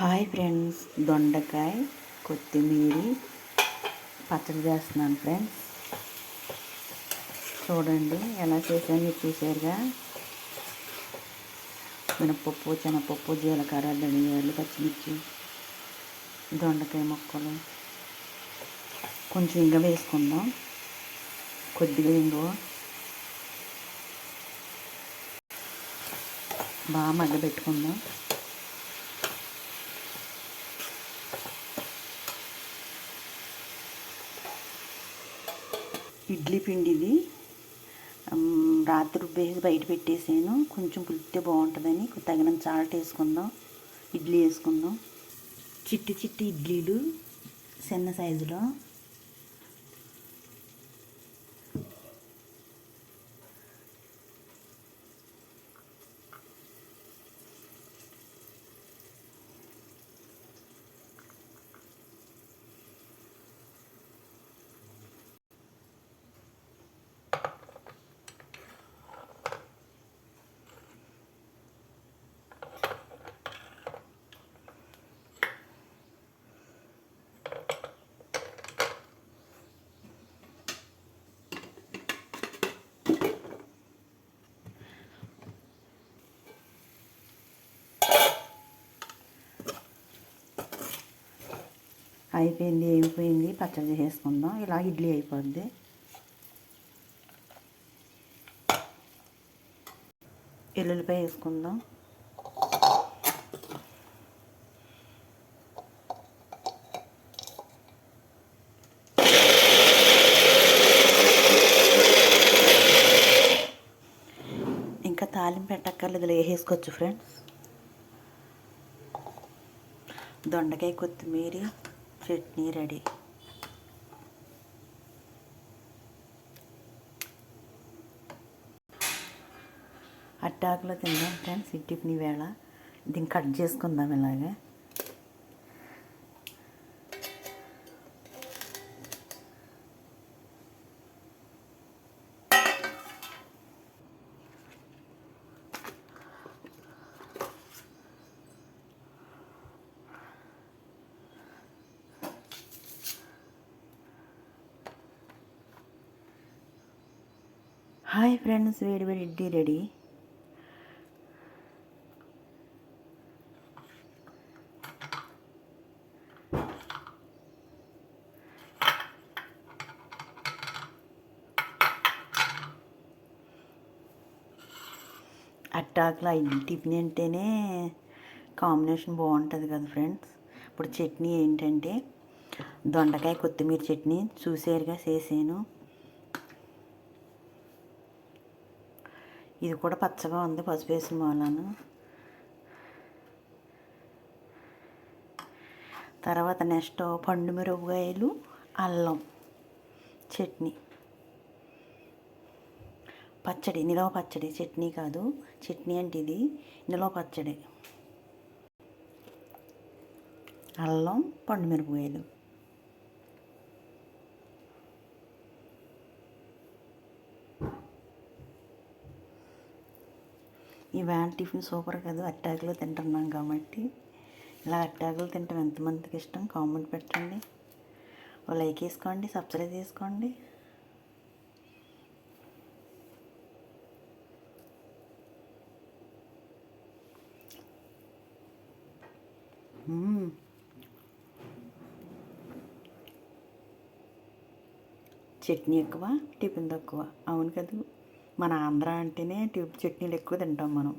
Hi friends దొండకాయ కొత్తిమీర పచ్చడి చేస్తున్నాను ఫ్రెండ్స్. చూడండి ఎలా చేశాను మీరు చూసారుగా మినపప్పు శనగపప్పు జీలకర్ర ధనియాలు పచ్చిమిర్చి దొండకాయ ముక్కలు. కొంచెం ఇంకా వేసుకుందాం. కొద్దిగా ఇంగువ బాగా మగ్గబెట్టుకుందాం ఇడ్లీ పిండిది. ఇది రాత్రి రుబ్బేసి బయట పెట్టేసాను. కొంచెం పులిపితే బాగుంటుందని తగినంత సాల్ట్ వేసుకుందాం. ఇడ్లీ వేసుకుందాం. చిట్టి చిట్టి ఇడ్లీలు చిన్న సైజులో. అయిపోయింది అయిపోయింది పచ్చడి చేసుకుందాం ఇలా ఇడ్లీ అయిపోద్ది. ఎల్లుల్లిపాయ వేసుకుందాం. ఇంకా తాలింపు పెట్టక్కర్లేదు ఇలా వేసేసుకోవచ్చు ఫ్రెండ్స్. దొండకాయ కొత్తిమీర. చట్నీ రెడీ. అట్టాకులో తిందాం ఫ్రెండ్స్ ఈ టిఫిన్ వేళ. దీన్ని కట్ చేసుకుందాం ఇలాగే. హాయ్ ఫ్రెండ్స్ వేడి వేడి ఇడ్లీ రెడీ. అట్టాకులో ఇడ్లీ టిఫిన్ అంటేనే కాంబినేషన్ బాగుంటుంది కదా ఫ్రెండ్స్. ఇప్పుడు చట్నీ ఏంటంటే దొండకాయ కొత్తిమీర చట్నీ చూసారుగా చేసాను ఇది కూడా పచ్చగా ఉంది పసుపు వేసిన మూలాను తర్వాత నెక్స్ట్ పండు మిరపకాయలు అల్లం చట్నీ. పచ్చడి నిలవ పచ్చడి. చట్నీ కాదు చట్నీ అంటే ఇది నిలవ పచ్చడి. అల్లం పండు మిరపకాయలు. ఇవాళ టిఫిన్ సూపర్ కదా. అట్టాకులు తింటున్నాం కాబట్టి. ఇలా అట్టాకులు తింటాం. ఎంతమందికి ఇష్టం? కామెంట్ పెట్టండి. ఓ లైక్ వేసుకోండి. సబ్స్క్రైబ్ చేసుకోండి. చట్నీ ఎక్కువ టిఫిన్ తక్కువ. అవును కదా? మన ఆంధ్ర అంటేనే ట్యూబ్ చట్నీలు ఎక్కువ తింటాం మనం.